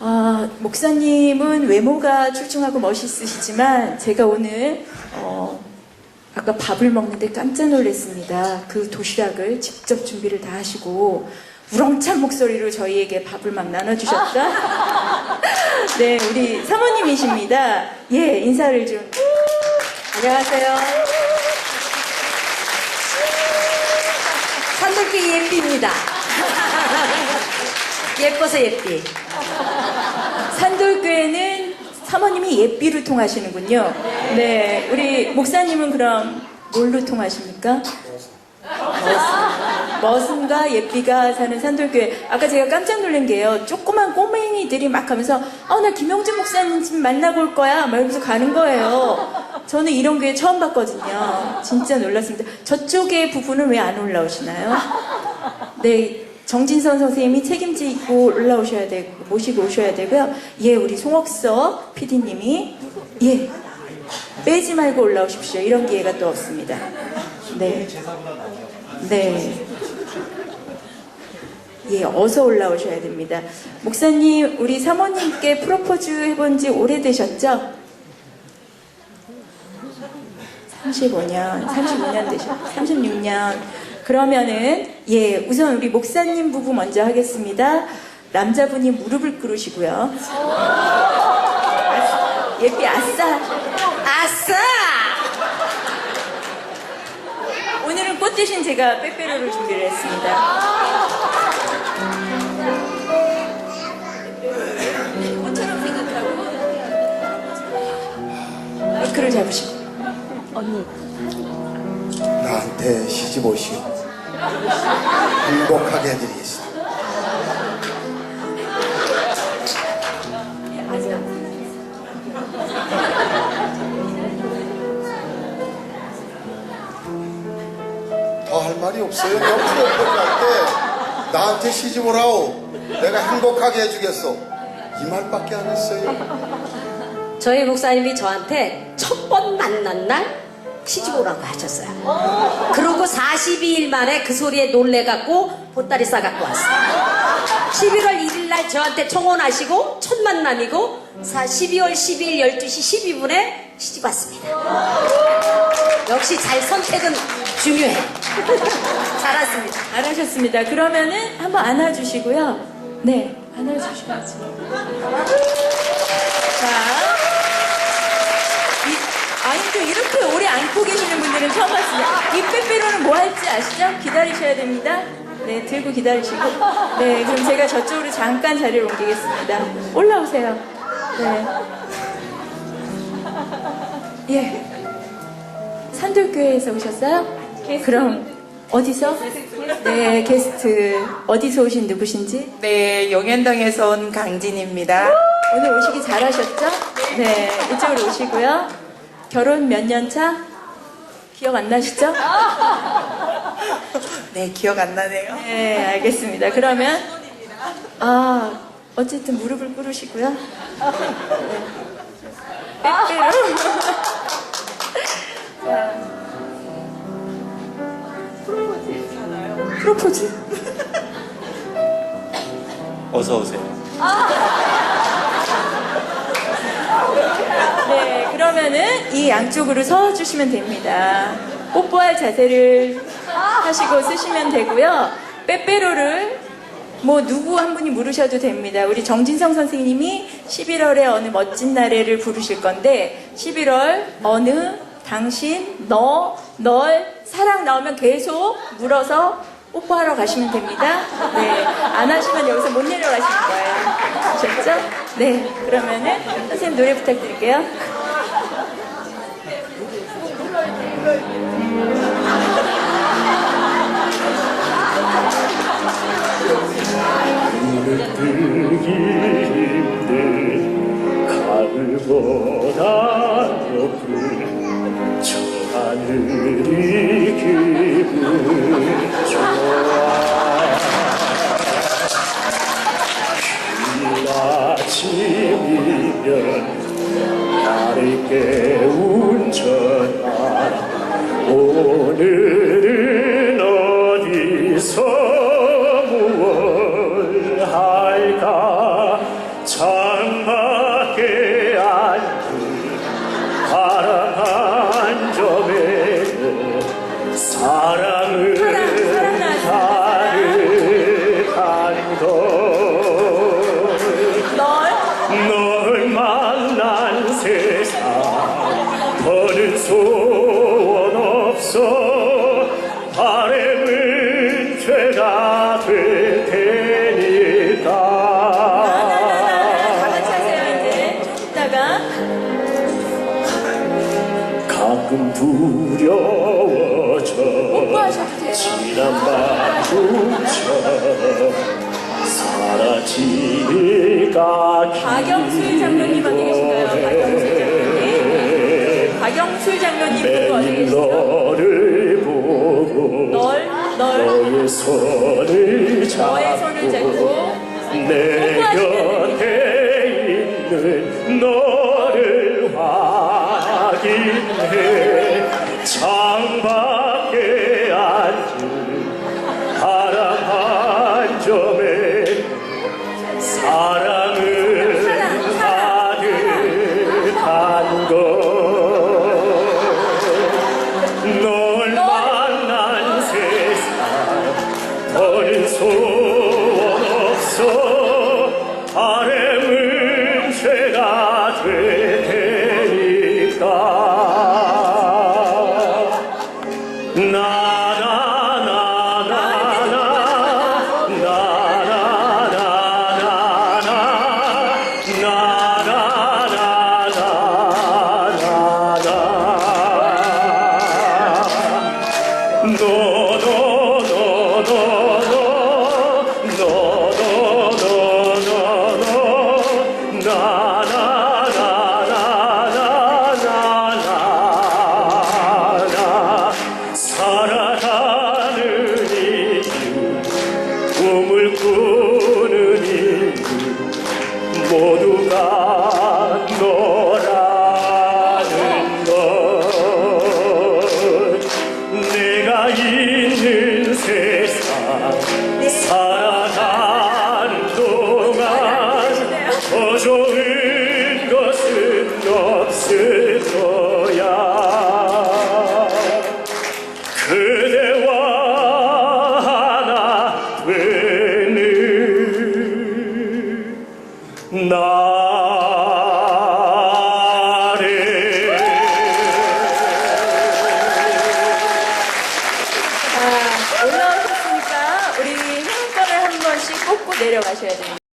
아, 목사님은 외모가 출중하고 멋있으시지만 제가 오늘 어, 아까 밥을 먹는데 깜짝 놀랐습니다. 그 도시락을 직접 준비를 다 하시고 우렁찬 목소리로 저희에게 밥을 막 나눠주셨다. 네, 우리 사모님이십니다. 예, 인사를 좀. 안녕하세요. 산돌기 예삐입니다. 예뻐서 예삐. 산돌교회는 사모님이 예삐를 통하시는군요. 네, 우리 목사님은 그럼 뭘로 통하십니까? 머슴과 예삐가 사는 산돌교회. 아까 제가 깜짝 놀란 게요. 조그만 꼬맹이들이 막 하면서, 어, 나 김영준 목사님 집 만나고 올 거야. 막 이러면서 가는 거예요. 저는 이런 교회 처음 봤거든요. 진짜 놀랐습니다. 저쪽의 부부는 왜 안 올라오시나요? 네, 정진선 선생님이 책임지고 올라오셔야 되고, 모시고 오셔야 되고요. 예, 우리 송옥서 PD님이, 예, 빼지 말고 올라오십시오. 이런 기회가 또 없습니다. 네. 네. 예, 어서 올라오셔야 됩니다. 목사님, 우리 사모님께 프로포즈 해본 지 오래되셨죠? 35년, 35년 되셨, 36년. 그러면은, 예, 우선 우리 목사님 부부 먼저 하겠습니다. 남자분이 무릎을 꿇으시고요. 아, 예삐, 아싸. 아싸! 오늘은 꽃 대신 제가 빼빼로를 준비를 했습니다. 꽃처럼 생각하고 마이크를 잡으시고 나한테 시집 오시오. 행복하게 해드리겠습니다. 더 할 말이 없어요. 옆으로 갈때 나한테 시집 오라오. 내가 행복하게 해주겠어. 이 말밖에 안 했어요. 저희 목사님이 저한테 첫 번 만난 날 시집 오라고 하셨어요. 그러고 42일 만에 그 소리에 놀래갖고 보따리 싸갖고 왔어요. 11월 1일 날 저한테 청혼하시고 첫 만남이고 12월 12일 12시 12분에 시집 왔습니다. 역시 잘 선택은 중요해. 잘 왔습니다. 잘하셨습니다. 그러면은 한번 안아주시고요. 네, 안아주셔야지. 자, 또 이렇게 오래 안고 계시는 분들은 처음 봤습니다. 이 빼빼로는 뭐 할지 아시죠? 기다리셔야 됩니다. 네, 들고 기다리시고. 네, 그럼 제가 저쪽으로 잠깐 자리를 옮기겠습니다. 올라오세요. 네. 예. 산돌교회에서 오셨어요? 그럼 어디서? 네, 게스트 어디서 오신 누구신지? 네, 용현동에서 온 강진입니다. 오늘 오시기 잘하셨죠? 네, 이쪽으로 오시고요. 결혼 몇 년 차? 기억 안 나시죠? 네, 기억 안 나네요. 네, 알겠습니다. 그러면 아 어쨌든 무릎을 꿇으시고요. 네. 빼빼로. 자. 프로포즈. 어서 오세요. 네, 그러면은 이 양쪽으로 서 주시면 됩니다. 뽀뽀할 자세를 하시고 쓰시면 되고요. 빼빼로를 뭐 누구 한 분이 물으셔도 됩니다. 우리 정진성 선생님이 11월에 어느 멋진 날에를 부르실 건데 11월 어느 당신 너 널 사랑 나오면 계속 물어서 뽀뽀하러 가시면 됩니다. 네, 안 하시면 여기서 못 내려가실 거예요. 네, 그러면은 선생님 노래 부탁드릴게요. 가을보다 높은 저 하늘이 아침이면 나를 깨운 전날 오늘 가끔 두려워져. 지난 밤꿈처럼 사라질까 박영술 장로님 어디 계신가요? 박영술 장로님. 박영술 장로님 보고 어디 매일 계시죠? 너를 보고 널, 널. 너의 손을 잡고 너의 손을 잡고 내 곁에 있는 너 를 확인해 창밖에 앉은 바람 한 점에 사랑을 가득한 것널 만난 세상 더는 소원 없어. 바램은 죄가 될테 모두가 너 날에 자, 올라오셨으니까 우리 행운권을 한 번씩 꽂고 내려가셔야 됩니다.